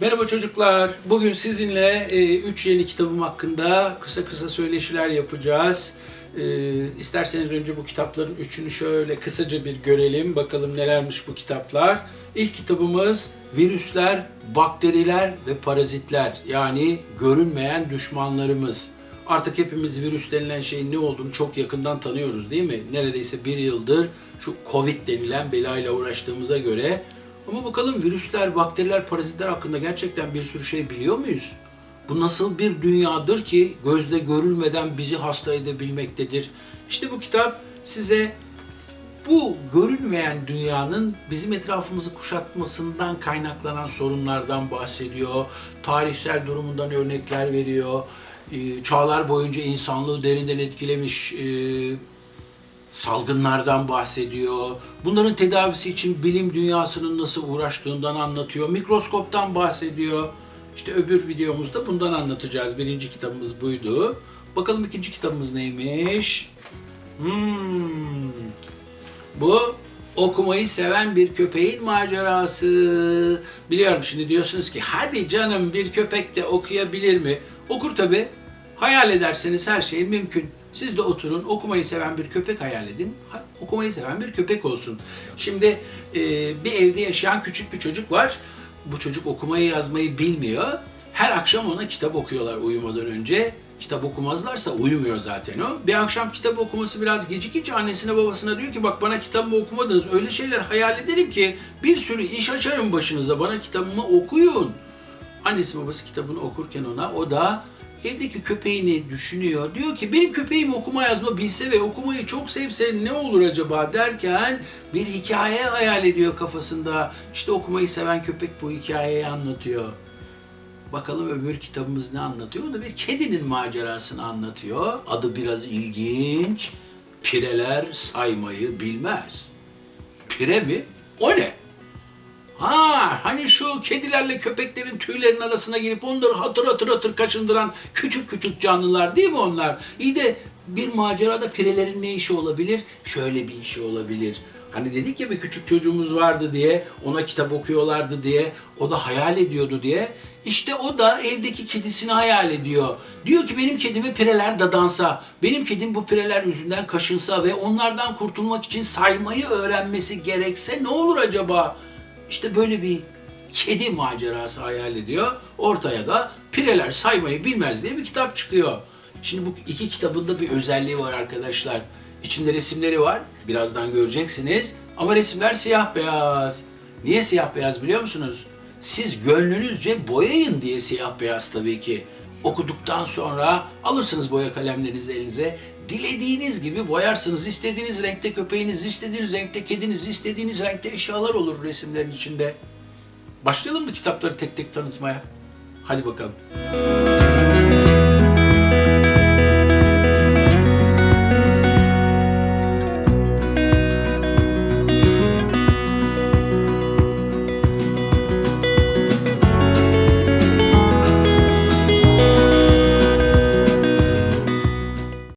Merhaba çocuklar. Bugün sizinle 3 yeni kitabım hakkında kısa kısa söyleşiler yapacağız. E, isterseniz önce bu kitapların üçünü şöyle kısaca bir görelim. Bakalım nelermiş bu kitaplar. İlk kitabımız Virüsler, Bakteriler ve Parazitler. Yani görünmeyen düşmanlarımız. Artık hepimiz virüs denilen şeyin ne olduğunu çok yakından tanıyoruz değil mi? Neredeyse bir yıldır şu Covid denilen belayla uğraştığımıza göre ama bakalım virüsler, bakteriler, parazitler hakkında gerçekten bir sürü şey biliyor muyuz? Bu nasıl bir dünyadır ki gözle görülmeden bizi hasta edebilmektedir? İşte bu kitap size bu görünmeyen dünyanın bizim etrafımızı kuşatmasından kaynaklanan sorunlardan bahsediyor. Tarihsel durumundan örnekler veriyor. Ee, Çağlar boyunca insanlığı derinden etkilemiş e, salgınlardan bahsediyor. Bunların tedavisi için bilim dünyasının nasıl uğraştığından anlatıyor. Mikroskoptan bahsediyor. İşte öbür videomuzda bundan anlatacağız. Birinci kitabımız buydu. Bakalım ikinci kitabımız neymiş? Hmm. Bu okumayı seven bir köpeğin macerası. Biliyorum şimdi diyorsunuz ki hadi canım bir köpek de okuyabilir mi? Okur tabi. Hayal ederseniz her şey mümkün. Siz de oturun okumayı seven bir köpek hayal edin. Okumayı seven bir köpek olsun. Şimdi e, bir evde yaşayan küçük bir çocuk var. Bu çocuk okumayı yazmayı bilmiyor. Her akşam ona kitap okuyorlar uyumadan önce. Kitap okumazlarsa uyumuyor zaten o. Bir akşam kitap okuması biraz gecikince annesine babasına diyor ki bak bana kitabımı okumadınız. Öyle şeyler hayal ederim ki bir sürü iş açarım başınıza. Bana kitabımı okuyun. Annesi babası kitabını okurken ona o da evdeki köpeğini düşünüyor. Diyor ki benim köpeğim okuma yazma bilse ve okumayı çok sevse ne olur acaba derken bir hikaye hayal ediyor kafasında. İşte okumayı seven köpek bu hikayeyi anlatıyor. Bakalım öbür kitabımız ne anlatıyor? O da bir kedinin macerasını anlatıyor. Adı biraz ilginç. Pireler saymayı bilmez. Pire mi? O ne? Ha, hani şu kedilerle köpeklerin tüylerinin arasına girip onları hatır hatır hatır kaşındıran küçük küçük canlılar değil mi onlar? İyi de bir macerada pirelerin ne işi olabilir? Şöyle bir işi olabilir. Hani dedik ya bir küçük çocuğumuz vardı diye, ona kitap okuyorlardı diye, o da hayal ediyordu diye. İşte o da evdeki kedisini hayal ediyor. Diyor ki benim kedimi pireler dadansa, benim kedim bu pireler yüzünden kaşınsa ve onlardan kurtulmak için saymayı öğrenmesi gerekse ne olur acaba? İşte böyle bir kedi macerası hayal ediyor. Ortaya da Pireler saymayı bilmez diye bir kitap çıkıyor. Şimdi bu iki kitabında bir özelliği var arkadaşlar. İçinde resimleri var. Birazdan göreceksiniz. Ama resimler siyah beyaz. Niye siyah beyaz biliyor musunuz? Siz gönlünüzce boyayın diye siyah beyaz tabii ki. Okuduktan sonra alırsınız boya kalemlerinizi elinize. Dilediğiniz gibi boyarsınız. İstediğiniz renkte köpeğiniz, istediğiniz renkte kediniz, istediğiniz renkte eşyalar olur resimlerin içinde. Başlayalım mı kitapları tek tek tanıtmaya? Hadi bakalım.